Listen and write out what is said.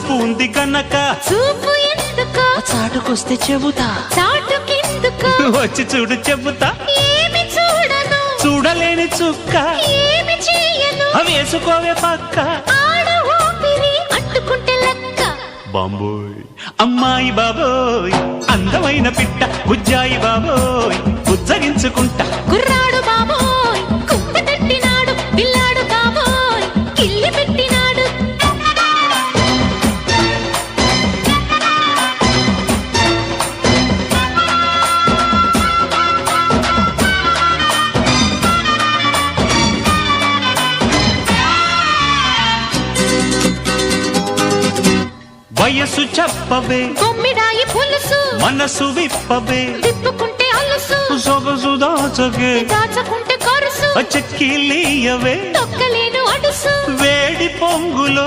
చూపు ఉంది కనుక. చూపు ఎందుకు? చాటుకొస్తే చెబుతా. చాటుకెందుకు? వచ్చి చూడు చెబుతా. ఏమి చూడను? చూడలేని చుక్క. ఏమి చేయను? వేసుకోవే పక్క. ఆడ ఊపిరి అంటుకుంటే లెక్క. బాంబోయ్ అమ్మాయి బాబోయ్ అందమైన పిట్ట బుజ్జాయి బాబోయ్ ఉజ్జగించుకుంటా. కుర్రాడు బాబోయ్ కుక్క తట్టినాడు పిల్లాడు బాబోయ్ కిల్లి వయసు చెప్పవే. బొమ్మిడాయి పులుసు. మనసు విప్పవే. తిప్పుకుంటే అలుసు. సొగసు దాచగే దాచకుంటే కరుసు. చెక్కిలీయవే తొక్కలేను అడుసు. వేడి పొంగులో